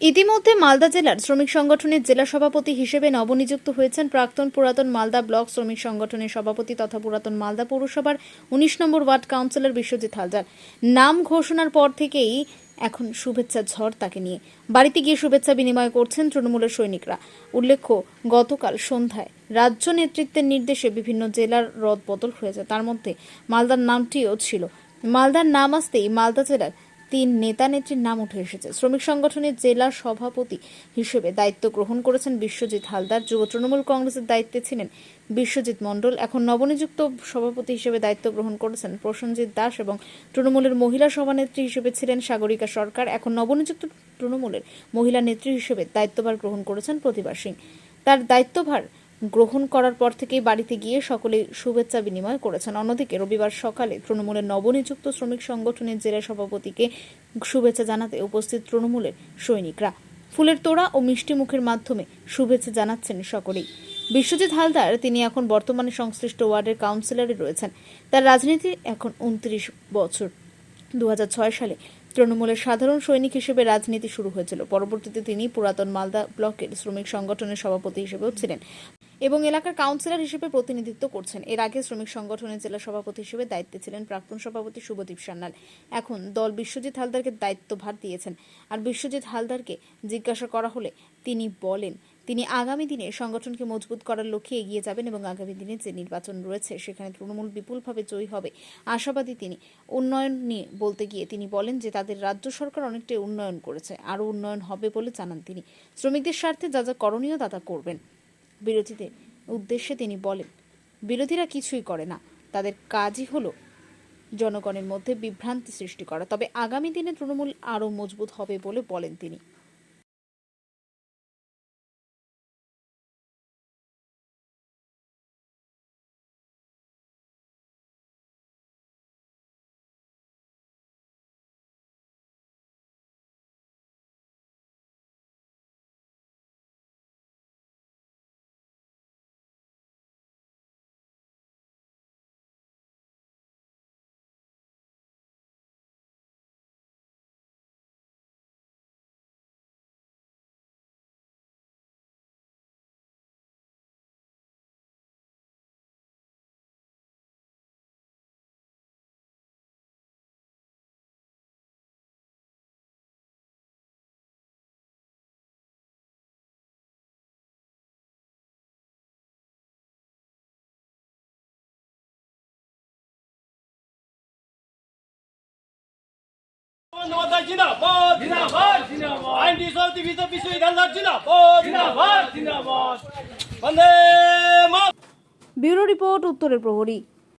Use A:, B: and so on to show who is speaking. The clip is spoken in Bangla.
A: ইতিমধ্যে মালদা জেলার শ্রমিক সংগঠনের জেলা সভাপতি হিসেবে নবনিযুক্ত হয়েছেন প্রাক্তন পুরাতন মালদা ব্লক শ্রমিক সংগঠনের সভাপতি তথা পুরাতন মালদা পৌরসভার উনিশ নম্বর ওয়ার্ড কাউন্সিলর বিশ্বজিৎ হালদার। নাম ঘোষণার পর থেকেই এখন শুভেচ্ছা ঝড় তাকে নিয়ে। বাড়িতে গিয়ে শুভেচ্ছা বিনিময় করছেন তৃণমূলের সৈনিকরা। উল্লেখ্য, গতকাল সন্ধ্যায় রাজ্য নেতৃত্বের নির্দেশে বিভিন্ন জেলার রদ বদল হয়েছে। তার মধ্যে মালদার নামটিও ছিল। মালদার নাম আসতেই মালদা জেলার তিন নেতা নেত্রীর নাম উঠে এসেছে। শ্রমিক সংগঠনের জেলা সভাপতি হিসেবে দায়িত্ব গ্রহণ করেছেন বিশ্বজিৎ হালদার। যুব তৃণমূল কংগ্রেসের দায়িত্বে ছিলেন বিশ্বজিৎ মণ্ডল। এখন নবনিযুক্ত সভাপতি হিসেবে দায়িত্ব গ্রহণ করেছেন প্রসেনজিৎ দাস এবং তৃণমূলের মহিলা সভানেত্রী হিসেবে ছিলেন সাগরিকা সরকার। এখন নবনিযুক্ত তৃণমূলের মহিলা নেত্রী হিসেবে দায়িত্বভার গ্রহণ করেছেন প্রতিভা সিং। তার দায়িত্বভার গ্রহণ করার পর থেকেই বাড়িতে গিয়ে সকলে শুভেচ্ছা বিনিময় করেছেন। অন্যদিকে রবিবার সকালে তৃণমূলের নবনিযুক্ত শ্রমিক সংগঠনের জেলা সভাপতিকে শুভেচ্ছা জানাতে উপস্থিত তৃণমূলের সৈনিকরা। ফুলের তোড়া ও মিষ্টি মুখের মাধ্যমে শুভেচ্ছা জানাচ্ছেন সকলেই। বিশ্বজিৎ হালদার, তিনি এখন বর্তমানে সংশ্লিষ্ট ওয়ার্ডের কাউন্সিলরে রয়েছেন। তার রাজনীতি এখন উনত্রিশ বছর। দু হাজার ছয় সালে তৃণমূলের সাধারণ সৈনিক হিসেবে রাজনীতি শুরু হয়েছিল। পরবর্তীতে তিনি পুরাতন মালদা ব্লকের শ্রমিক সংগঠনের সভাপতি হিসেবেও ছিলেন। এবং এলাকার কাউন্সিলর হিসেবে প্রতিনিধিত্ব করছেন। এর আগে শ্রমিক সংগঠনের জেলা সভাপতি হিসেবে দায়িত্বে ছিলেন প্রাক্তন সভাপতি শুভদীপ সান্যাল। এখন দল বিশ্বজিৎ হালদারকে দায়িত্বভার দিয়েছেন। আর বিশ্বজিৎ হালদারকে জিজ্ঞাসা করা হলে তিনি বলেন, তিনি আগামী দিনে সংগঠনকে মজবুত করার লক্ষ্যে এগিয়ে যাবেন এবং আগামী দিনে যে নির্বাচন রয়েছে, সেখানে তৃণমূল বিপুলভাবে জয়ী হবে আশাবাদী তিনি। উন্নয়ন নিয়ে বলতে গিয়ে তিনি বলেন যে, তাদের রাজ্য সরকার অনেকটাই উন্নয়ন করেছে, আরও উন্নয়ন হবে বলে জানান তিনি। শ্রমিকদের স্বার্থে যা যা করণীয় তা তা করবেন। বিরোধীদের উদ্দেশ্যে তিনি বলেন, বিরোধীরা কিছুই করে না। তাদের কাজই হলো জনগণের মধ্যে বিভ্রান্তি সৃষ্টি করা। তবে আগামী দিনে তৃণমূল আরও মজবুত হবে বলে বলেন তিনি।
B: বন্দ্যোপাধ্যায় জিন্দাবাদ। জিন্দাবাদ জিন্দাবাদ। আইনটি সমিতি বিজেপি বিশ্ব হালদার জিন্দাবাদ। জিন্দাবাদ জিন্দাবাদ। বন্দে মাতরম
A: ব্যুরো রিপোর্ট উত্তরের প্রহরী।